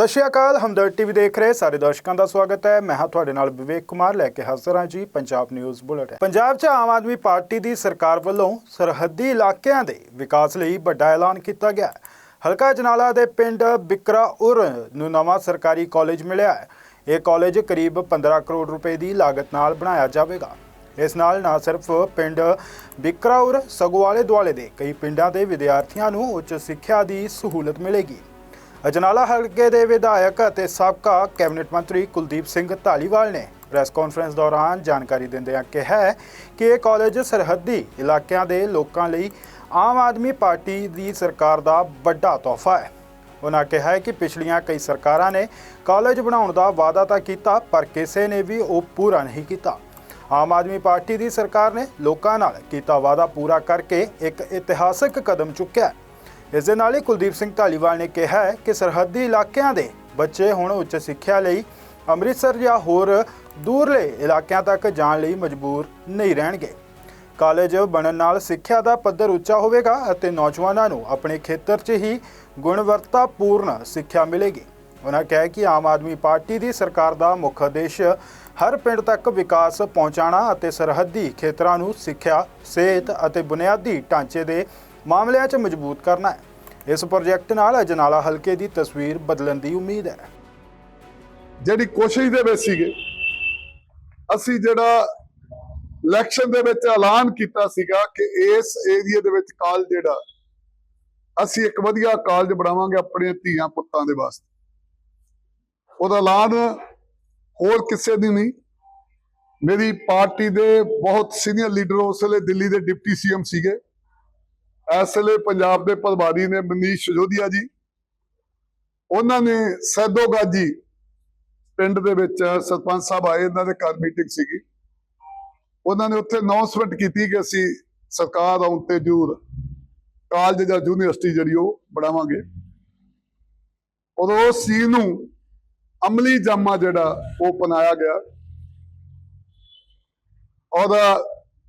ਸਤਿ ਸ਼੍ਰੀ ਅਕਾਲ, ਹਮਦਰਦ ਟੀਵੀ ਦੇਖ ਰਹੇ ਸਾਰੇ ਦਰਸ਼ਕਾਂ ਦਾ ਸਵਾਗਤ ਹੈ। ਮੈਂ ਹਾਂ ਤੁਹਾਡੇ ਨਾਲ ਵਿਵੇਕ ਕੁਮਾਰ, ਲੈ ਕੇ ਹਾਜ਼ਰ ਹਾਂ ਜੀ ਪੰਜਾਬ ਨਿਊਜ਼ ਬੁਲੇਟਿਨ। ਪੰਜਾਬ 'ਚ ਆਮ ਆਦਮੀ ਪਾਰਟੀ ਦੀ ਸਰਕਾਰ ਵੱਲੋਂ ਸਰਹੱਦੀ ਇਲਾਕਿਆਂ ਦੇ ਵਿਕਾਸ ਲਈ ਵੱਡਾ ਐਲਾਨ ਕੀਤਾ ਗਿਆ ਹੈ। ਹਲਕਾ ਜਨਾਲਾ ਦੇ ਪਿੰਡ ਬਿਕਰਾ ਉਰ ਨੂੰ ਨਵਾਂ ਸਰਕਾਰੀ ਕਾਲਜ ਮਿਲਿਆ ਹੈ। ਇਹ ਕਾਲਜ ਕਰੀਬ 15 ਕਰੋੜ ਰੁਪਏ ਦੀ ਲਾਗਤ ਨਾਲ ਬਣਾਇਆ ਜਾਵੇਗਾ। ਇਸ ਨਾਲ ਨਾ ਸਿਰਫ ਪਿੰਡ ਬਿਕਰਾਉਰ ਸਗੋਵਾਲੇ ਦੁਆਲੇ ਦੇ ਕਈ ਪਿੰਡਾਂ ਦੇ ਵਿਦਿਆਰਥੀਆਂ ਨੂੰ ਉੱਚ ਸਿੱਖਿਆ ਦੀ ਸਹੂਲਤ ਮਿਲੇਗੀ। ਅਜਨਾਲਾ ਹਲਕੇ ਦੇ ਵਿਧਾਇਕ ਅਤੇ ਸਾਬਕਾ ਕੈਬਨਿਟ ਮੰਤਰੀ ਕੁਲਦੀਪ ਸਿੰਘ ਢਾਲੀਵਾਲ ਨੇ ਪ੍ਰੈਸ ਕਾਨਫਰੰਸ ਦੌਰਾਨ ਜਾਣਕਾਰੀ ਦਿੰਦਿਆਂ ਕਿਹਾ ਕਿ ਇਹ ਕਾਲਜ ਸਰਹੱਦੀ ਇਲਾਕਿਆਂ ਦੇ ਲੋਕਾਂ ਲਈ ਆਮ ਆਦਮੀ ਪਾਰਟੀ ਦੀ ਸਰਕਾਰ ਦਾ ਵੱਡਾ ਤੋਹਫਾ ਹੈ। ਉਹਨਾਂ ਕਿਹਾ ਕਿ ਪਿਛਲੀਆਂ ਕਈ ਸਰਕਾਰਾਂ ਨੇ ਕਾਲਜ ਬਣਾਉਣ ਦਾ ਵਾਅਦਾ ਤਾਂ ਕੀਤਾ, ਪਰ ਕਿਸੇ ਨੇ ਵੀ ਉਹ ਪੂਰਾ ਨਹੀਂ ਕੀਤਾ। ਆਮ ਆਦਮੀ ਪਾਰਟੀ ਦੀ ਸਰਕਾਰ ਨੇ ਲੋਕਾਂ ਨਾਲ ਕੀਤਾ ਵਾਅਦਾ ਪੂਰਾ ਕਰਕੇ ਇੱਕ ਇਤਿਹਾਸਕ ਕਦਮ ਚੁੱਕਿਆ। ਇਸ ਦੇ ਨਾਲ ਹੀ ਕੁਲਦੀਪ ਸਿੰਘ ਢਾਲੀਵਾਲ ਨੇ ਕਿਹਾ ਹੈ ਕਿ ਸਰਹੱਦੀ ਇਲਾਕਿਆਂ ਦੇ ਬੱਚੇ ਹੁਣ ਉੱਚ ਸਿੱਖਿਆ ਲਈ ਅੰਮ੍ਰਿਤਸਰ ਜਾਂ ਹੋਰ ਦੂਰਲੇ ਇਲਾਕਿਆਂ ਤੱਕ ਜਾਣ ਲਈ ਮਜਬੂਰ ਨਹੀਂ ਰਹਿਣਗੇ। ਕਾਲਜ ਬਣਨ ਨਾਲ ਸਿੱਖਿਆ ਦਾ ਪੱਧਰ ਉੱਚਾ ਹੋਵੇਗਾ ਅਤੇ ਨੌਜਵਾਨਾਂ ਨੂੰ ਆਪਣੇ ਖੇਤਰ 'ਚ ਹੀ ਗੁਣਵੱਤਾਪੂਰਨ ਸਿੱਖਿਆ ਮਿਲੇਗੀ। ਉਹਨਾਂ ਕਿਹਾ ਕਿ ਆਮ ਆਦਮੀ ਪਾਰਟੀ ਦੀ ਸਰਕਾਰ ਦਾ ਮੁੱਖ ਉਦੇਸ਼ ਹਰ ਪਿੰਡ ਤੱਕ ਵਿਕਾਸ ਪਹੁੰਚਾਉਣਾ ਅਤੇ ਸਰਹੱਦੀ ਖੇਤਰਾਂ ਨੂੰ ਸਿੱਖਿਆ, ਸਿਹਤ ਅਤੇ ਬੁਨਿਆਦੀ ਢਾਂਚੇ ਦੇ ਮਾਮਲਿਆਂ 'ਚ ਮਜ਼ਬੂਤ ਕਰਨਾ ਹੈ। ਇਸ ਪ੍ਰੋਜੈਕਟ ਨਾਲ ਅਜਨਾਲਾ ਹਲਕੇ ਦੀ ਤਸਵੀਰ ਬਦਲਣ ਦੀ ਉਮੀਦ ਹੈ। ਜਿਹੜੀ ਕੋਸ਼ਿਸ਼ ਦੇ ਵਿੱਚ ਸੀਗੇ, ਅਸੀਂ ਜਿਹੜਾ ਇਲੈਕਸ਼ਨ ਦੇ ਵਿੱਚ ਐਲਾਨ ਕੀਤਾ ਸੀਗਾ ਕਿ ਇਸ ਏਰੀਆ ਦੇ ਵਿੱਚ ਕਾਲਜ ਜਿਹੜਾ, ਅਸੀਂ ਇੱਕ ਵਧੀਆ ਕਾਲਜ ਬਣਾਵਾਂਗੇ ਆਪਣੇ ਧੀਆਂ ਪੁੱਤਾਂ ਦੇ ਵਾਸਤੇ। ਉਹਦਾ ਐਲਾਨ ਹੋਰ ਕਿਸੇ ਦੀ ਨਹੀਂ। ਮੇਰੀ ਪਾਰਟੀ ਦੇ ਬਹੁਤ ਸੀਨੀਅਰ ਲੀਡਰ ਉਸ ਵੇਲੇ ਦਿੱਲੀ ਦੇ ਡਿਪਟੀ ਸੀਐਮ ਸੀਗੇ। ਇਸ ਵੇਲੇ ਪੰਜਾਬ ਦੇ ਪ੍ਰਭਾਰੀ ਨੇ ਮਨੀਸ਼ ਸਿਸੋਦੀਆ ਜੀ, ਉਹਨਾਂ ਨੇ ਸੈਦੋਗਾਜੀ ਪਿੰਡ ਦੇ ਵਿੱਚ ਸਰਪੰਚ ਸਾਹਿਬ ਆਏ, ਇਹਨਾਂ ਦੇ ਘਰ ਮੀਟਿੰਗ ਸੀਗੀ। ਉਹਨਾਂ ਨੇ ਉੱਥੇ ਅਨਾਉਂਸਮੈਂਟ ਕੀਤੀ ਕਿ ਅਸੀਂ ਸਰਕਾਰ ਆਉਣ ਤੇ ਜੂਰ ਕਾਲਜ ਜਾਂ ਯੂਨੀਵਰਸਿਟੀ ਜਿਹੜੀ ਉਹ ਬਣਾਵਾਂਗੇ। ਔਰ ਉਸ ਚੀਜ਼ ਨੂੰ ਅਮਲੀ ਜਾਮਾ ਜਿਹੜਾ ਉਹ ਬਣਾਇਆ ਗਿਆ। ਔਰ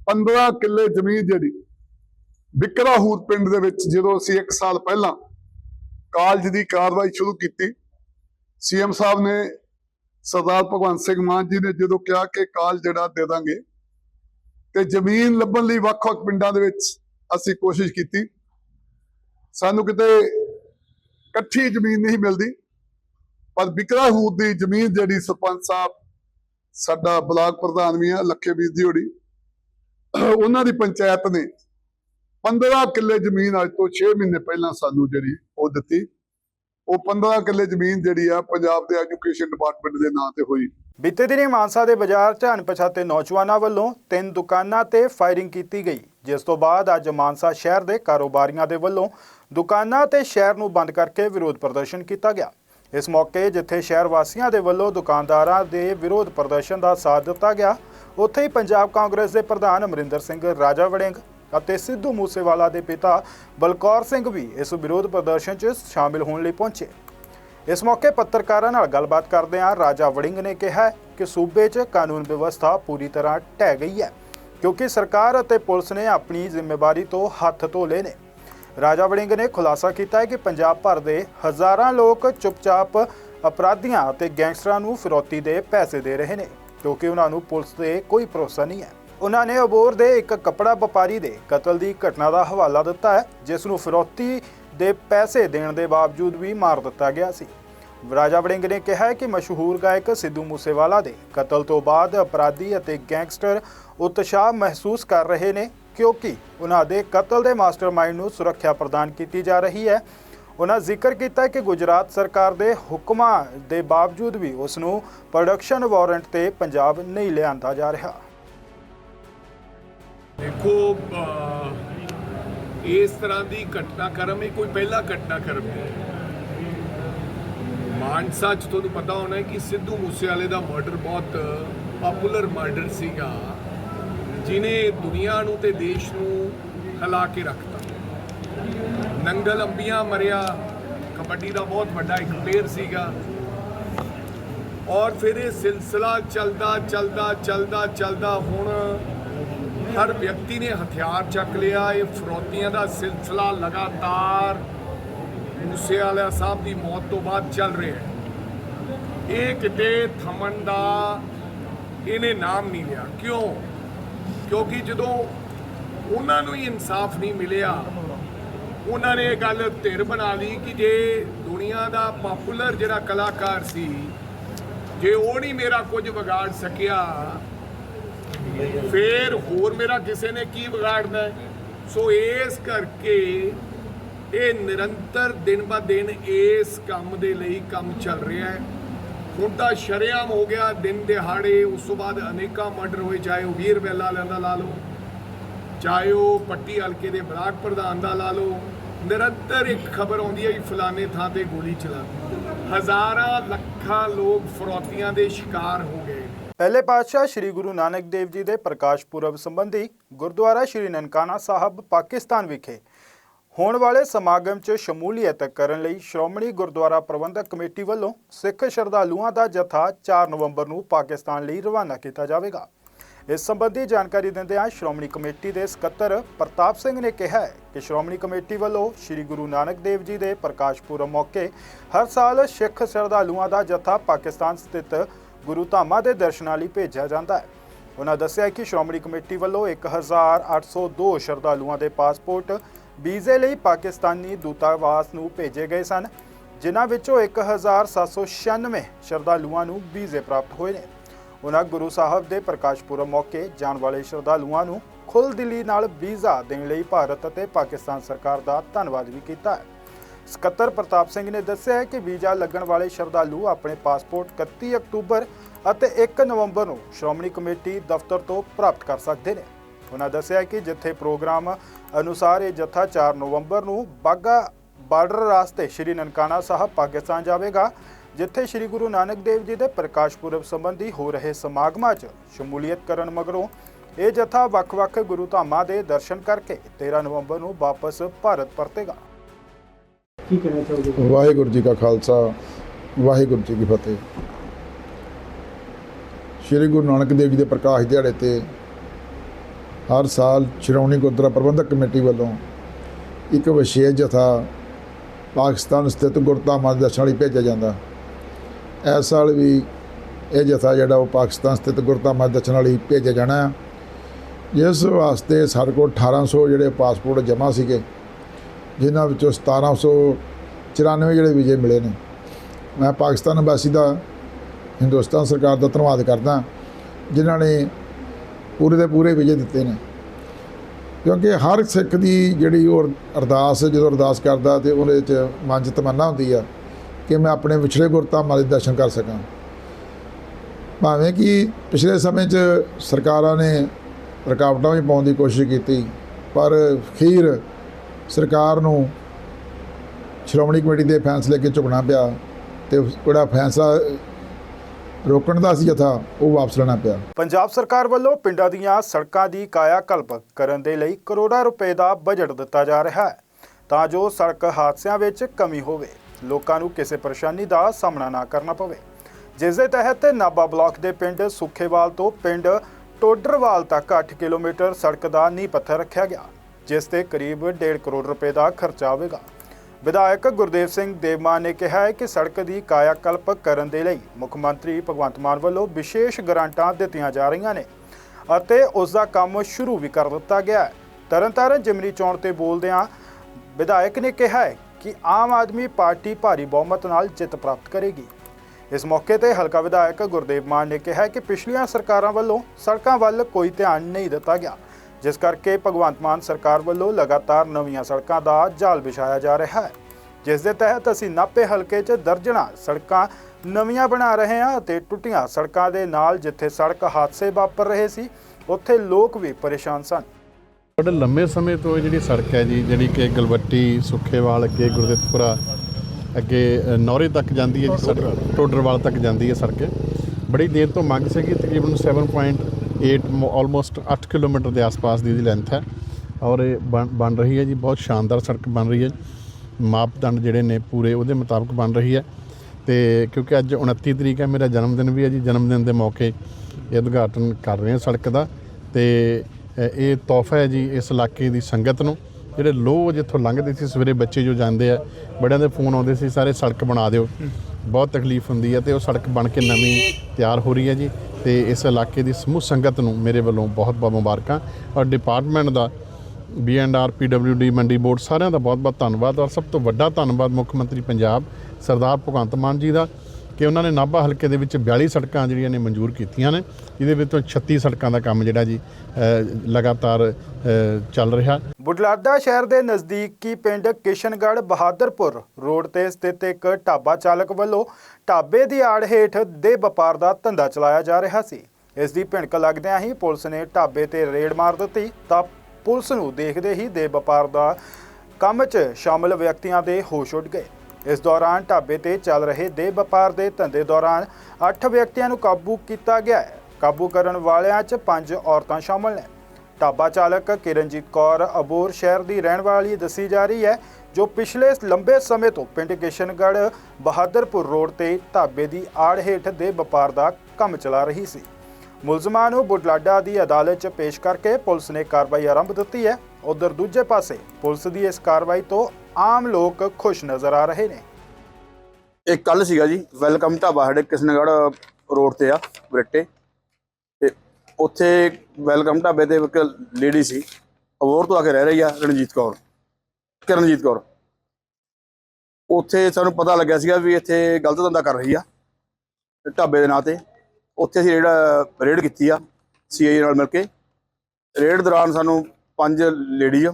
15 ਕਿੱਲੇ ਜ਼ਮੀਨ ਜਿਹੜੀ ਬਿਕਰਾਹੂਰ ਪਿੰਡ ਦੇ ਵਿੱਚ ਜਦੋਂ ਅਸੀਂ 1 ਸਾਲ ਪਹਿਲਾਂ ਕਾਲਜ ਦੀ ਕਾਰਵਾਈ ਸ਼ੁਰੂ ਕੀਤੀ, ਸੀਐਮ ਸਾਹਿਬ ਨੇ ਸਰਦਾਰ ਭਗਵੰਤ ਸਿੰਘ ਮਾਨ ਜੀ ਨੇ ਜਦੋਂ ਕਿਹਾ ਕਿ ਕਾਲ ਜਿਹੜਾ ਦੇ ਦਾਂਗੇ ਤੇ ਜ਼ਮੀਨ ਲੱਭਣ ਲਈ ਵੱਖ-ਵੱਖ ਪਿੰਡਾਂ ਦੇ ਵਿੱਚ ਅਸੀਂ ਕੋਸ਼ਿਸ਼ ਕੀਤੀ, ਸਾਨੂੰ ਕਿਤੇ ਇਕੱਠੀ ਜ਼ਮੀਨ ਨਹੀਂ ਮਿਲਦੀ, ਪਰ ਬਿਕਰਾਹੂਰ ਦੀ ਜ਼ਮੀਨ ਜਿਹੜੀ ਸਰਪੰਚ ਸਾਹਿਬ, ਸਾਡਾ ਬਲਾਕ ਪ੍ਰਧਾਨ ਵੀ ਆ, ਲੱਖੇ ਵੀਰ ਦੀ ਹੋੜੀ, ਉਹਨਾਂ ਦੀ ਪੰਚਾਇਤ ਨੇ 15 ਕਿੱਲੇ ਜ਼ਮੀਨ ਅੱਜ ਤੋਂ 6 ਮਹੀਨੇ ਪਹਿਲਾਂ ਸਾਨੂੰ ਜਿਹੜੀ ਉਹ ਦਿੱਤੀ। ਉਹ 15 ਕਿੱਲੇ ਜ਼ਮੀਨ ਜਿਹੜੀ ਆ ਪੰਜਾਬ ਦੇ ਐਜੂਕੇਸ਼ਨ ਡਿਪਾਰਟਮੈਂਟ ਦੇ ਨਾਂ ਤੇ ਹੋਈ। ਬੀਤੇ ਦਿਨੀ ਮਾਨਸਾ ਦੇ ਬਾਜ਼ਾਰ 'ਚ ਅਣਪਛਾਤੇ ਨੌਜਵਾਨਾਂ ਵੱਲੋਂ ਤਿੰਨ ਦੁਕਾਨਾਂ ਤੇ ਫਾਇਰਿੰਗ ਕੀਤੀ ਗਈ। ਜਿਸ ਤੋਂ ਬਾਅਦ ਅੱਜ ਮਾਨਸਾ ਸ਼ਹਿਰ ਦੇ ਕਾਰੋਬਾਰੀਆਂ ਦੇ ਵੱਲੋਂ ਦੁਕਾਨਾਂ ਤੇ ਸ਼ਹਿਰ ਨੂੰ ਬੰਦ ਕਰਕੇ ਵਿਰੋਧ ਪ੍ਰਦਰਸ਼ਨ ਕੀਤਾ ਗਿਆ। ਇਸ ਮੌਕੇ ਜਿੱਥੇ ਸ਼ਹਿਰ ਵਾਸੀਆਂ ਦੇ ਵੱਲੋਂ ਦੁਕਾਨਦਾਰਾਂ ਦੇ ਵਿਰੋਧ ਪ੍ਰਦਰਸ਼ਨ ਦਾ ਸਾਥ ਦਿੱਤਾ ਗਿਆ, ਉੱਥੇ ਹੀ ਪੰਜਾਬ ਕਾਂਗਰਸ ਦੇ ਪ੍ਰਧਾਨ ਅਮਰਿੰਦਰ ਸਿੰਘ ਰਾਜਾ ਵੜਿੰਗ ਅਤੇ ਸਿੱਧੂ ਮੂਸੇਵਾਲਾ ਦੇ ਪਿਤਾ ਬਲਕੌਰ ਸਿੰਘ ਵੀ ਇਸ ਵਿਰੋਧ ਪ੍ਰਦਰਸ਼ਨ 'ਚ ਸ਼ਾਮਿਲ ਹੋਣ ਲਈ ਪਹੁੰਚੇ। ਇਸ ਮੌਕੇ ਪੱਤਰਕਾਰਾਂ ਨਾਲ ਗੱਲਬਾਤ ਕਰਦਿਆਂ ਰਾਜਾ ਵੜਿੰਗ ਨੇ ਕਿਹਾ ਕਿ ਸੂਬੇ 'ਚ ਕਾਨੂੰਨ ਵਿਵਸਥਾ ਪੂਰੀ ਤਰ੍ਹਾਂ ਢਹਿ ਗਈ ਹੈ, ਕਿਉਂਕਿ ਸਰਕਾਰ ਅਤੇ ਪੁਲਿਸ ਨੇ ਆਪਣੀ ਜ਼ਿੰਮੇਵਾਰੀ ਤੋਂ ਹੱਥ ਧੋ ਲਏ ਨੇ। ਰਾਜਾ ਵੜਿੰਗ ਨੇ ਖੁਲਾਸਾ ਕੀਤਾ ਹੈ ਕਿ ਪੰਜਾਬ ਭਰ ਦੇ ਹਜ਼ਾਰਾਂ ਲੋਕ ਚੁੱਪਚਾਪ ਅਪਰਾਧੀਆਂ ਅਤੇ ਗੈਂਗਸਟਰਾਂ ਨੂੰ ਫਿਰੌਤੀ ਦੇ ਪੈਸੇ ਦੇ ਰਹੇ ਨੇ, ਕਿਉਂਕਿ ਉਹਨਾਂ ਨੂੰ ਪੁਲਿਸ ਤੇ ਕੋਈ ਭਰੋਸਾ ਨਹੀਂ ਹੈ। ਉਹਨਾਂ ਨੇ ਅਬੋਰ ਦੇ ਇੱਕ ਕੱਪੜਾ ਵਪਾਰੀ ਦੇ ਕਤਲ ਦੀ ਘਟਨਾ ਦਾ ਹਵਾਲਾ ਦਿੱਤਾ ਹੈ, ਜਿਸ ਨੂੰ ਫਿਰੌਤੀ ਦੇ ਪੈਸੇ ਦੇਣ ਦੇ ਬਾਵਜੂਦ ਵੀ ਮਾਰ ਦਿੱਤਾ ਗਿਆ ਸੀ। ਰਾਜਾ ਵੜਿੰਗ ਨੇ ਕਿਹਾ ਕਿ ਮਸ਼ਹੂਰ ਗਾਇਕ ਸਿੱਧੂ ਮੂਸੇਵਾਲਾ ਦੇ ਕਤਲ ਤੋਂ ਬਾਅਦ ਅਪਰਾਧੀ ਅਤੇ ਗੈਂਗਸਟਰ ਉਤਸ਼ਾਹ ਮਹਿਸੂਸ ਕਰ ਰਹੇ ਨੇ, ਕਿਉਂਕਿ ਉਹਨਾਂ ਦੇ ਕਤਲ ਦੇ ਮਾਸਟਰਮਾਈਂਡ ਨੂੰ ਸੁਰੱਖਿਆ ਪ੍ਰਦਾਨ ਕੀਤੀ ਜਾ ਰਹੀ ਹੈ। ਉਹਨਾਂ ਜ਼ਿਕਰ ਕੀਤਾ ਕਿ ਗੁਜਰਾਤ ਸਰਕਾਰ ਦੇ ਹੁਕਮਾਂ ਦੇ ਬਾਵਜੂਦ ਵੀ ਉਸ ਨੂੰ ਪ੍ਰੋਡਕਸ਼ਨ ਵਾਰੰਟ ਤੇ ਪੰਜਾਬ ਨਹੀਂ ਲਿਆਂਦਾ ਜਾ ਰਿਹਾ। ਦੇਖੋ ਇਸ ਤਰ੍ਹਾਂ ਦੀ ਘਟਨਾਕ੍ਰਮ ਇਹ ਕੋਈ ਪਹਿਲਾ ਘਟਨਾਕ੍ਰਮ ਨਹੀਂ ਮਾਨਸਾ ਚ ਤੁਹਾਨੂੰ ਪਤਾ ਹੋਣਾ ਕਿ ਸਿੱਧੂ ਮੂਸੇਵਾਲੇ ਦਾ ਮਰਡਰ ਬਹੁਤ ਪਪੂਲਰ ਮਰਡਰ ਸੀਗਾ ਜਿਨੇ ਦੁਨੀਆ ਨੂੰ ਤੇ ਦੇਸ਼ ਨੂੰ ਹਿਲਾ ਕੇ ਰੱਖਤਾ। ਨੰਗਲ ਅੰਬੀਆਂ ਮਰਿਆ, ਕਬੱਡੀ ਦਾ ਬਹੁਤ ਵੱਡਾ ਇੱਕ ਪਲੇਅਰ ਸੀਗਾ। ਔਰ ਫਿਰ ਇਹ ਸਿਲਸਿਲਾ ਚੱਲਦਾ ਚੱਲਦਾ ਚੱਲਦਾ ਚੱਲਦਾ, ਹੁਣ ਹਰ ਵਿਅਕਤੀ ਨੇ ਹਥਿਆਰ ਚੱਕ ਲਿਆ। ਇਹ ਫਰੋਤੀਆਂ ਦਾ ਸਿਲਸਿਲਾ ਲਗਾਤਾਰ ਮੂਸੇਵਾਲਾ ਸਾਹਿਬ ਦੀ ਮੌਤ ਤੋਂ ਬਾਅਦ ਚੱਲ ਰਿਹਾ ਹੈ। ਇਹ ਕਿਤੇ ਥਮਣ ਦਾ ਇਹਨੇ ਨਾਮ ਨਹੀਂ ਲਿਆ। ਕਿਉਂ? ਕਿਉਂਕਿ ਜਦੋਂ ਉਹਨਾਂ ਨੂੰ ਹੀ ਇਨਸਾਫ ਨਹੀਂ ਮਿਲਿਆ, ਉਹਨਾਂ ਨੇ ਇਹ ਗੱਲ ਧਿਰ ਬਣਾ ਲਈ ਕਿ ਜੇ ਦੁਨੀਆ ਦਾ ਪਪੂਲਰ ਜਿਹੜਾ ਕਲਾਕਾਰ ਸੀ, ਜੇ ਉਹ ਨਹੀਂ ਮੇਰਾ ਕੁਝ ਵਿਗਾੜ ਸਕਿਆ ਫੇਰ ਹੋਰ ਮੇਰਾ ਕਿਸੇ ਨੇ ਕੀ ਵਿਗਾੜਨਾ ਸੋ ਇਸ ਕਰਕੇ ਇਹ ਨਿਰੰਤਰ ਦਿਨ ਬਾ ਦਿਨ ਇਸ ਕੰਮ ਦੇ ਲਈ ਕੰਮ ਚੱਲ ਰਿਹਾ ਹੈ। ਹੁਣ ਤਾਂ ਸ਼ਰੇਆਮ ਹੋ ਗਿਆ ਦਿਨ ਦਿਹਾੜੇ, ਉਸ ਤੋਂ ਬਾਅਦ ਅਨੇਕਾਂ ਮਰਡਰ ਹੋਏ ਚਾਹੇ ਉਹ ਵੀਰ ਬੈਲਾ ਲੈਂਦਾ ਲਾ ਲਓ, ਚਾਹੇ ਉਹ ਪੱਟੀ ਹਲਕੇ ਦੇ ਬਲਾਕ ਪ੍ਰਧਾਨ ਦਾ ਲਾ ਲਓ, ਨਿਰੰਤਰ ਇੱਕ ਖਬਰ ਆਉਂਦੀ ਹੈ ਕਿ ਫਲਾਣੇ ਥਾਂ ਤੇ ਗੋਲੀ ਚਲਾ ਹਜ਼ਾਰਾਂ ਲੱਖਾਂ ਲੋਕ ਫਰੋਤੀਆਂ ਦੇ ਸ਼ਿਕਾਰ ਹੋ ਗਏ। ਪਹਿਲੇ ਪਾਤਸ਼ਾਹ ਸ੍ਰੀ ਗੁਰੂ ਨਾਨਕ ਦੇਵ ਜੀ ਦੇ ਪ੍ਰਕਾਸ਼ ਪੁਰਬ ਸੰਬੰਧੀ ਗੁਰਦੁਆਰਾ ਸ੍ਰੀ ਨਨਕਾਣਾ ਸਾਹਿਬ, ਪਾਕਿਸਤਾਨ ਵਿਖੇ ਹੋਣ ਵਾਲੇ ਸਮਾਗਮ 'ਚ ਸ਼ਮੂਲੀਅਤ ਕਰਨ ਲਈ ਸ਼੍ਰੋਮਣੀ ਗੁਰਦੁਆਰਾ ਪ੍ਰਬੰਧਕ ਕਮੇਟੀ ਵੱਲੋਂ ਸਿੱਖ ਸ਼ਰਧਾਲੂਆਂ ਦਾ ਜਥਾ 4 ਨਵੰਬਰ ਨੂੰ ਪਾਕਿਸਤਾਨ ਲਈ ਰਵਾਨਾ ਕੀਤਾ ਜਾਵੇਗਾ। ਇਸ ਸੰਬੰਧੀ ਜਾਣਕਾਰੀ ਦਿੰਦਿਆਂ ਸ਼੍ਰੋਮਣੀ ਕਮੇਟੀ ਦੇ ਸਕੱਤਰ ਪ੍ਰਤਾਪ ਸਿੰਘ ਨੇ ਕਿਹਾ ਕਿ ਸ਼੍ਰੋਮਣੀ ਕਮੇਟੀ ਵੱਲੋਂ ਸ੍ਰੀ ਗੁਰੂ ਨਾਨਕ ਦੇਵ ਜੀ ਦੇ ਪ੍ਰਕਾਸ਼ ਪੁਰਬ ਮੌਕੇ ਹਰ ਸਾਲ ਸਿੱਖ ਸ਼ਰਧਾਲੂਆਂ ਦਾ ਜਥਾ ਪਾਕਿਸਤਾਨ ਸਥਿਤ ਗੁਰੂ ਧਾਮਾਂ ਦੇ ਦਰਸ਼ਨਾਂ ਲਈ ਭੇਜਿਆ ਜਾਂਦਾ ਹੈ। ਉਹਨਾਂ ਦੱਸਿਆ ਕਿ ਸ਼੍ਰੋਮਣੀ ਕਮੇਟੀ ਵੱਲੋਂ 1802 ਸ਼ਰਧਾਲੂਆਂ ਦੇ ਪਾਸਪੋਰਟ, ਵੀਜ਼ੇ ਲਈ ਪਾਕਿਸਤਾਨੀ ਦੂਤਾਵਾਸ ਨੂੰ ਭੇਜੇ ਗਏ ਸਨ, ਜਿਨ੍ਹਾਂ ਵਿੱਚੋਂ 1796 ਸ਼ਰਧਾਲੂਆਂ ਨੂੰ ਵੀਜ਼ੇ ਪ੍ਰਾਪਤ ਹੋਏ ਨੇ। ਉਹਨਾਂ ਗੁਰੂ ਸਾਹਿਬ ਦੇ ਪ੍ਰਕਾਸ਼ ਪੁਰਬ ਮੌਕੇ ਜਾਣ ਵਾਲੇ ਸ਼ਰਧਾਲੂਆਂ ਨੂੰ ਖੁੱਲ੍ਹ ਦਿਲੀ ਨਾਲ ਵੀਜ਼ਾ ਦੇਣ ਲਈ ਭਾਰਤ ਅਤੇ ਪਾਕਿਸਤਾਨ ਸਰਕਾਰ ਦਾ ਧੰਨਵਾਦ ਵੀ ਕੀਤਾ ਹੈ। ਸਕੱਤਰ ਪ੍ਰਤਾਪ ਸਿੰਘ ਨੇ ਦੱਸਿਆ ਹੈ ਕਿ ਵੀਜ਼ਾ ਲੱਗਣ ਵਾਲੇ ਸ਼ਰਧਾਲੂ ਆਪਣੇ ਪਾਸਪੋਰਟ 31 ਅਕਤੂਬਰ ਅਤੇ 1 ਨਵੰਬਰ ਨੂੰ ਸ਼੍ਰੋਮਣੀ ਕਮੇਟੀ ਦਫ਼ਤਰ ਤੋਂ ਪ੍ਰਾਪਤ ਕਰ ਸਕਦੇ ਨੇ। ਉਹਨਾਂ ਦੱਸਿਆ ਕਿ ਜਿੱਥੇ ਪ੍ਰੋਗਰਾਮ ਅਨੁਸਾਰ ਇਹ ਜਥਾ 4 ਨਵੰਬਰ ਨੂੰ ਬਾਗਾ ਬਾਰਡਰ ਰਾਸਤੇ ਸ਼੍ਰੀ ਨਨਕਾਣਾ ਸਾਹਿਬ ਪਾਕਿਸਤਾਨ ਜਾਵੇਗਾ, ਜਿੱਥੇ ਸ਼੍ਰੀ ਗੁਰੂ ਨਾਨਕ ਦੇਵ ਜੀ ਦੇ ਪ੍ਰਕਾਸ਼ ਪੁਰਬ ਸੰਬੰਧੀ ਹੋ ਰਹੇ ਸਮਾਗਮਾਂ 'ਚ ਸ਼ਮੂਲੀਅਤ ਕਰਨ ਮਗਰੋਂ ਇਹ ਜਥਾ ਵੱਖ-ਵੱਖ ਗੁਰੂ ਧਾਮਾਂ ਦੇ ਦਰਸ਼ਨ ਕਰਕੇ 13 ਨਵੰਬਰ ਨੂੰ ਵਾਪਸ ਭਾਰਤ ਪਰਤੇਗਾ। ਕੀ ਕਹਿਣਾ ਚਾਹੋਗੇ? ਵਾਹਿਗੁਰੂ ਜੀ ਕਾ ਖਾਲਸਾ, ਵਾਹਿਗੁਰੂ ਜੀ ਕੀ ਫਤਿਹ। ਸ੍ਰੀ ਗੁਰੂ ਨਾਨਕ ਦੇਵ ਜੀ ਦੇ ਪ੍ਰਕਾਸ਼ ਦਿਹਾੜੇ ਤੇ ਹਰ ਸਾਲ ਸ਼੍ਰੋਮਣੀ ਗੁਰਦੁਆਰਾ ਪ੍ਰਬੰਧਕ ਕਮੇਟੀ ਵੱਲੋਂ ਇੱਕ ਵਿਸ਼ੇਸ਼ ਜਥਾ ਪਾਕਿਸਤਾਨ ਸਥਿਤ ਗੁਰਧਾਮਾਂ ਦੇ ਦਰਸ਼ਨ ਲਈ ਭੇਜਿਆ ਜਾਂਦਾ। ਇਸ ਸਾਲ ਵੀ ਇਹ ਜਥਾ ਜਿਹੜਾ ਉਹ ਪਾਕਿਸਤਾਨ ਸਥਿਤ ਗੁਰਧਾਮਾਂ ਦੇ ਦਰਸ਼ਨ ਲਈ ਭੇਜਿਆ ਜਾਣਾ ਹੈ, ਜਿਸ ਵਾਸਤੇ ਸਾਡੇ ਕੋਲ 1800 ਜਿਹੜੇ ਪਾਸਪੋਰਟ ਜਮ੍ਹਾਂ ਸੀਗੇ ਜਿਨ੍ਹਾਂ ਵਿੱਚੋਂ 1794 ਜਿਹੜੇ ਵਿਜੇ ਮਿਲੇ ਨੇ। ਮੈਂ ਪਾਕਿਸਤਾਨ ਅੰਬੈਸੀ ਦਾ, ਹਿੰਦੁਸਤਾਨ ਸਰਕਾਰ ਦਾ ਧੰਨਵਾਦ ਕਰਦਾ, ਜਿਨ੍ਹਾਂ ਨੇ ਪੂਰੇ ਦੇ ਪੂਰੇ ਵਿਜੇ ਦਿੱਤੇ ਨੇ। ਕਿਉਂਕਿ ਹਰ ਸਿੱਖ ਦੀ ਜਿਹੜੀ ਉਹ ਅਰਦਾਸ, ਜਦੋਂ ਅਰਦਾਸ ਕਰਦਾ ਤੇ ਉਹਦੇ 'ਚ ਮਨ 'ਚ ਤਮੰਨਾ ਹੁੰਦੀ ਆ ਕਿ ਮੈਂ ਆਪਣੇ ਵਿਛੜੇ ਗੁਰਧਾਮਾਂ ਦੇ ਦਰਸ਼ਨ ਕਰ ਸਕਾਂ। ਭਾਵੇਂ ਕਿ ਪਿਛਲੇ ਸਮੇਂ 'ਚ ਸਰਕਾਰਾਂ ਨੇ ਰੁਕਾਵਟਾਂ ਵੀ ਪਾਉਣ ਦੀ ਕੋਸ਼ਿਸ਼ ਕੀਤੀ, ਪਰ ਅਖੀਰ ਸਰਕਾਰ ਨੂੰ ਸ਼੍ਰੋਮਣੀ ਕਮੇਟੀ ਦੇ ਫੈਸਲੇ ਅੱਗੇ ਝੁਕਣਾ ਪਿਆ ਤੇ ਜਿਹੜਾ ਫੈਸਲਾ ਰੋਕਣ ਦਾ ਸੀ ਜਥਾ, ਉਹ ਵਾਪਸ ਲੈਣਾ ਪਿਆ। ਪੰਜਾਬ ਸਰਕਾਰ ਵੱਲੋਂ ਪਿੰਡਾਂ ਦੀਆਂ ਸੜਕਾਂ ਦੀ ਕਾਇਆ ਕਲਪ ਕਰਨ ਦੇ ਲਈ ਕਰੋੜਾਂ ਰੁਪਏ ਦਾ ਬਜਟ ਦਿੱਤਾ ਜਾ ਰਿਹਾ ਹੈ, ਤਾਂ ਜੋ ਸੜਕ ਹਾਦਸਿਆਂ ਵਿੱਚ ਕਮੀ ਹੋਵੇ। ਲੋਕਾਂ ਨੂੰ ਕਿਸੇ ਪਰੇਸ਼ਾਨੀ ਦਾ ਸਾਹਮਣਾ ਨਾ ਕਰਨਾ ਪਵੇ। ਜਿਸ ਦੇ ਤਹਿਤ ਨਾਬਾ ਬਲਾਕ ਦੇ ਪਿੰਡ ਸੁਖੇਵਾਲ ਤੋਂ ਪਿੰਡ ਟੋਡਰਵਾਲ ਤੱਕ 8 ਕਿਲੋਮੀਟਰ ਸੜਕ ਦਾ ਨੀਂਹ ਪੱਥਰ ਰੱਖਿਆ ਗਿਆ। ਜਿਸ ਤੇ ਕਰੀਬ 1.5 ਕਰੋੜ ਰੁਪਏ ਦਾ ਖਰਚਾ ਆਵੇਗਾ ਵਿਧਾਇਕ ਗੁਰਦੇਵ ਸਿੰਘ ਦੇਵਮਾਨ ਨੇ ਕਿਹਾ ਹੈ ਕਿ ਸੜਕ ਦੀ ਕਾਇਆ ਕਲਪ ਕਰਨ ਦੇ ਲਈ ਮੁੱਖ ਮੰਤਰੀ ਭਗਵੰਤ ਮਾਨ ਵੱਲੋਂ ਵਿਸ਼ੇਸ਼ ਗ੍ਰਾਂਟਾਂ ਦਿੱਤੀਆਂ ਜਾ ਰਹੀਆਂ ਨੇ ਅਤੇ ਉਸ ਦਾ ਕੰਮ ਸ਼ੁਰੂ ਵੀ ਕਰ ਦਿੱਤਾ ਗਿਆ ਹੈ। ਤਰਨਤਾਰਨ ਜਿਮਨੀ ਚੋਣ ਤੇ ਬੋਲਦਿਆਂ ਵਿਧਾਇਕ ਨੇ ਕਿਹਾ ਹੈ ਕਿ ਆਮ ਆਦਮੀ ਪਾਰਟੀ ਭਾਰੀ ਬਹੁਮਤ ਨਾਲ ਜਿੱਤ ਪ੍ਰਾਪਤ ਕਰੇਗੀ। ਇਸ ਮੌਕੇ ਤੇ ਹਲਕਾ ਵਿਧਾਇਕ ਗੁਰਦੇਵ ਮਾਨ ਨੇ ਕਿਹਾ ਕਿ ਪਿਛਲੀਆਂ ਸਰਕਾਰਾਂ ਵੱਲੋਂ ਸੜਕਾਂ ਵੱਲ ਕੋਈ ਧਿਆਨ ਨਹੀਂ ਦਿੱਤਾ ਗਿਆ। ਜਿਸ ਕਰਕੇ ਭਗਵੰਤ ਮਾਨ ਸਰਕਾਰ ਵੱਲੋਂ ਲਗਾਤਾਰ ਨਵੀਆਂ ਸੜਕਾਂ ਦਾ ਜਾਲ ਵਿਛਾਇਆ ਜਾ ਰਿਹਾ ਹੈ। ਜਿਸ ਦੇ ਤਹਿਤ ਅਸੀਂ ਨਾਪੇ ਹਲਕੇ 'ਚ ਦਰਜਣਾ ਸੜਕਾਂ ਨਵੀਆਂ ਬਣਾ ਰਹੇ ਹਾਂ ਅਤੇ ਟੁੱਟੀਆਂ ਸੜਕਾਂ ਦੇ ਨਾਲ ਜਿੱਥੇ ਸੜਕ ਹਾਦਸੇ ਵਾਪਰ ਰਹੇ ਸੀ ਉੱਥੇ ਲੋਕ ਵੀ ਪਰੇਸ਼ਾਨ ਸਨ। ਬੜੇ ਲੰਮੇ ਸਮੇਂ ਤੋਂ ਇਹ ਜਿਹੜੀ ਸੜਕ ਹੈ ਜੀ ਜਿਹੜੀ ਕਿ ਗਲਵੱਟੀ ਸੁੱਖੇਵਾਲ ਅੱਗੇ ਗੁਰਦਿੱਤਪੁਰਾ ਅੱਗੇ ਨੌਰੇ ਤੱਕ ਜਾਂਦੀ ਹੈ ਜੀ ਸੜਕ ਟੋਡਰਵਾਲ ਤੱਕ ਜਾਂਦੀ ਹੈ ਸੜਕ। ਬੜੀ ਦੇਰ ਤੋਂ ਮੰਗ ਸੀਗੀ ਤਕਰੀਬਨ 7.8 ਆਲਮੋਸਟ 8 ਕਿਲੋਮੀਟਰ ਦੇ ਆਸ-ਪਾਸ ਦੀ ਇਹਦੀ ਲੈਂਥ ਹੈ। ਔਰ ਇਹ ਬਣ ਬਣ ਰਹੀ ਹੈ ਜੀ, ਬਹੁਤ ਸ਼ਾਨਦਾਰ ਸੜਕ ਬਣ ਰਹੀ ਹੈ। ਮਾਪਦੰਡ ਜਿਹੜੇ ਨੇ ਪੂਰੇ ਉਹਦੇ ਮੁਤਾਬਕ ਬਣ ਰਹੀ ਹੈ। ਤੇ ਕਿਉਂਕਿ ਅੱਜ 29 ਤਰੀਕ ਹੈ, ਮੇਰਾ ਜਨਮ ਦਿਨ ਵੀ ਹੈ ਜੀ। ਜਨਮ ਦਿਨ ਦੇ ਮੌਕੇ ਇਹ ਉਦਘਾਟਨ ਕਰ ਰਹੇ ਹਾਂ ਸੜਕ ਦਾ। ਤੇ ਇਹ ਤੋਹਫਾ ਹੈ ਜੀ ਇਸ ਇਲਾਕੇ ਦੀ ਸੰਗਤ ਨੂੰ। ਜਿਹੜੇ ਲੋਕ ਜਿੱਥੋਂ ਲੰਘਦੇ ਸੀ, ਸਵੇਰੇ ਬੱਚੇ ਜੋ ਜਾਂਦੇ ਆ, ਬੜਿਆਂ ਦੇ ਫੋਨ ਆਉਂਦੇ ਸੀ, ਸਾਰੇ ਸੜਕ ਬਣਾ ਦਿਓ। ਬਹੁਤ ਤਕਲੀਫ ਹੁੰਦੀ ਹੈ ਤੇ ਉਹ ਸੜਕ ਬਣ ਕੇ ਨਵੀਂ ਤਿਆਰ ਹੋ ਰਹੀ ਹੈ ਜੀ। ਤੇ ਇਸ ਇਲਾਕੇ ਦੀ ਸਮੂਹ ਸੰਗਤ ਨੂੰ ਮੇਰੇ ਵੱਲੋਂ ਬਹੁਤ ਬਹੁਤ ਮੁਬਾਰਕਾਂ। ਔਰ department the B and R P W D mandi board ਸਾਰਿਆਂ ਦਾ ਬਹੁਤ ਬਹੁਤ ਧੰਨਵਾਦ। ਔਰ ਸਭ ਤੋਂ ਵੱਡਾ ਧੰਨਵਾਦ ਮੁੱਖ ਮੰਤਰੀ ਪੰਜਾਬ ਸਰਦਾਰ ਭਗਵੰਤ ਮਾਨ ਜੀ ਦਾ। ਕਿ ਉਹਨਾਂ ਨੇ ਨਾਭਾ ਹਲਕੇ ਦੇ ਵਿੱਚ 42 ਸੜਕਾਂ ਜਿਹੜੀਆਂ ਨੇ ਮਨਜ਼ੂਰ ਕੀਤੀਆਂ ਨੇ। ਜਿਹਦੇ ਵਿੱਚੋਂ 36 ਸੜਕਾਂ ਦਾ ਕੰਮ ਜਿਹੜਾ ਜੀ ਲਗਾਤਾਰ ਚੱਲ ਰਿਹਾ। ਬੁਢਲਾਡਾ ਸ਼ਹਿਰ ਦੇ ਨਜ਼ਦੀਕੀ ਪਿੰਡ ਕਿਸ਼ਨਗੜ੍ਹ ਬਹਾਦਰਪੁਰ ਰੋਡ ਤੇ ਸਥਿਤ ਇੱਕ ਢਾਬਾ ਚਾਲਕ ਵੱਲੋਂ ਢਾਬੇ ਦੀ ਆੜ ਹੇਠ ਦੇ ਵਪਾਰ ਦਾ ਧੰਦਾ ਚਲਾਇਆ ਜਾ ਰਿਹਾ ਸੀ। ਇਸ ਦੀ ਭਿਣਕ ਲੱਗਦਿਆਂ ਹੀ ਪੁਲਿਸ ਨੇ ਢਾਬੇ ਤੇ ਰੇਡ ਮਾਰ ਦਿੱਤੀ ਤਾਂ ਪੁਲਿਸ ਨੂੰ ਦੇਖਦੇ ਹੀ ਦੇ ਵਪਾਰ ਦਾ ਕੰਮ 'ਚ ਸ਼ਾਮਲ ਵਿਅਕਤੀਆਂ ਦੇ ਹੋਸ਼ ਉੱਡ ਗਏ। ਇਸ ਦੌਰਾਨ ਢਾਬੇ ਤੇ ਚੱਲ ਰਹੇ ਦੇ ਵਪਾਰ ਦੇ ਧੰਦੇ ਦੌਰਾਨ 8 ਵਿਅਕਤੀਆਂ ਨੂੰ ਕਾਬੂ ਕੀਤਾ ਗਿਆ ਹੈ। ਕਾਬੂ ਕਰਨ ਵਾਲਿਆਂ 'ਚ 5 ਔਰਤਾਂ ਸ਼ਾਮਲ ਨੇ। ਢਾਬਾ ਚਾਲਕ ਕਿਰਨਜੀਤ ਕੌਰ ਅਬੋਰ ਸ਼ਹਿਰ ਦੀ ਰਹਿਣ ਵਾਲੀ ਦੱਸੀ ਜਾ ਰਹੀ ਹੈ, ਜੋ ਪਿਛਲੇ ਲੰਬੇ ਸਮੇਂ ਤੋਂ ਪਿੰਡ ਕਿਸ਼ਨਗੜ੍ਹ, ਬਹਾਦਰਪੁਰ ਰੋਡ ਤੇ ਢਾਬੇ ਦੀ ਆੜ ਹੇਠ ਦੇ ਵਪਾਰ ਦਾ ਕੰਮ ਚਲਾ ਰਹੀ ਸੀ। ਮੁਲਜ਼ਮਾਂ ਨੂੰ ਬੁਢਲਾਡਾ ਦੀ ਅਦਾਲਤ 'ਚ ਪੇਸ਼ ਕਰਕੇ ਪੁਲਿਸ ਨੇ ਕਾਰਵਾਈ ਆਰੰਭ ਦਿੱਤੀ ਹੈ। ਉਧਰ ਦੂਜੇ ਪਾਸੇ ਪੁਲਿਸ ਦੀ ਇਸ ਕਾਰਵਾਈ ਤੋਂ ਆਮ ਲੋਕ ਖੁਸ਼ ਨਜ਼ਰ ਆ ਰਹੇ ਨੇ। ਇਹ ਕੱਲ ਸੀਗਾ ਜੀ, ਵੈਲਕਮ ਢਾਬਾ ਸਾਡੇ ਕਿਸ਼ਨਗੜ੍ਹ ਰੋਡ ਤੇ ਆ, ਬਰੇਟੇ। ਤੇ ਉੱਥੇ ਵੈਲਕਮ ਢਾਬੇ ਤੇ ਇੱਕ ਲੇਡੀ ਸੀ ਅਵੋਰ ਤੋਂ ਆ ਕੇ ਰਹਿ ਰਹੀ ਆ ਰਣਜੀਤ ਕੌਰ, ਕਿਰਨਜੀਤ ਕੌਰ। ਉੱਥੇ ਸਾਨੂੰ ਪਤਾ ਲੱਗਿਆ ਸੀਗਾ ਵੀ ਇੱਥੇ ਗਲਤ ਧੰਦਾ ਕਰ ਰਹੀ ਆ, ਢਾਬੇ ਦੇ ਨਾਂ ਤੇ। ਉੱਥੇ ਅਸੀਂ ਜਿਹੜਾ ਰੇਡ ਕੀਤੀ ਆ ਸੀਆਈ ਨਾਲ ਮਿਲ ਕੇ। ਰੇਡ ਦੌਰਾਨ ਸਾਨੂੰ ਪੰਜ ਲੇਡੀ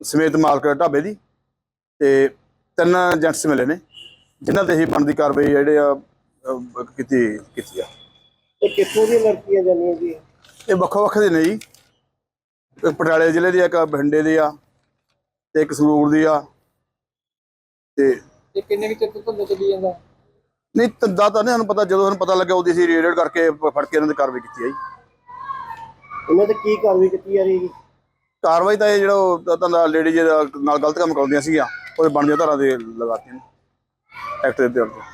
ਸਮੇਤ ਮਾਲਕ ਢਾਬੇ ਦੀ ਤੇ ਤਿੰਨ ਜੈਂਟਸ ਮਿਲੇ ਨੇ ਜਿਨ੍ਹਾਂ ਤੇ ਹੀ ਬਣਦੀ ਕਾਰਵਾਈ ਜਿਹੜੇ ਆ ਅਹ, ਕੀਤੀ ਕੀਤੀ ਆ। ਇਹ ਕਿੱਥੋਂ ਦੀਆਂ ਲੜਕੀਆਂ ਜਾਂਦੀਆਂ ਜੀ? ਇਹ ਵੱਖੋ ਵੱਖ ਦੇ ਨੇ ਜੀ। ਇੱਕ ਪਟਿਆਲੇ ਜ਼ਿਲ੍ਹੇ ਦੀ ਆ, ਇੱਕ ਬਠਿੰਡੇ ਦੀ ਆ ਤੇ ਇੱਕ ਸੰਗਰੂਰ ਦੀ ਆ ਤੇ ਇਹ ਕਿੰਨੇ ਕਿ ਚਿਰ ਤੋਂ ਚੱਲੀ ਜਾਂਦਾ? ਨਹੀਂ ਤੰਦਾ ਤਾਂ ਨਹੀਂ ਸਾਨੂੰ ਪਤਾ ਜਦੋਂ ਸਾਨੂੰ ਪਤਾ ਲੱਗਿਆ ਉਹਦੀ ਸੀ ਰੇਡ ਕਰਕੇ ਫੜ ਕੇ ਇਹਨਾਂ ਦੀ ਕਾਰਵਾਈ ਕੀਤੀ ਆ ਜੀ। ਇਹਨਾਂ ਤੇ ਕੀ ਕਾਰਵਾਈ ਕੀਤੀ ਜਾ ਰਹੀ ਹੈ ਕਾਰਵਾਈ ਤਾਂ ਇਹ ਜਿਹੜਾ ਉਹ ਧੰਦਾ ਲੇਡੀ ਨਾਲ ਗਲਤ ਕੰਮ ਕਰਦੀਆਂ ਸੀਗੀਆਂ। ਉਹਦੇ ਬਣਦੀਆਂ ਧਾਰਾ ਦੇ ਲਗਾਤੀਆਂ ਨੇ ਐਕਟ ਦੇ ਤੌਰ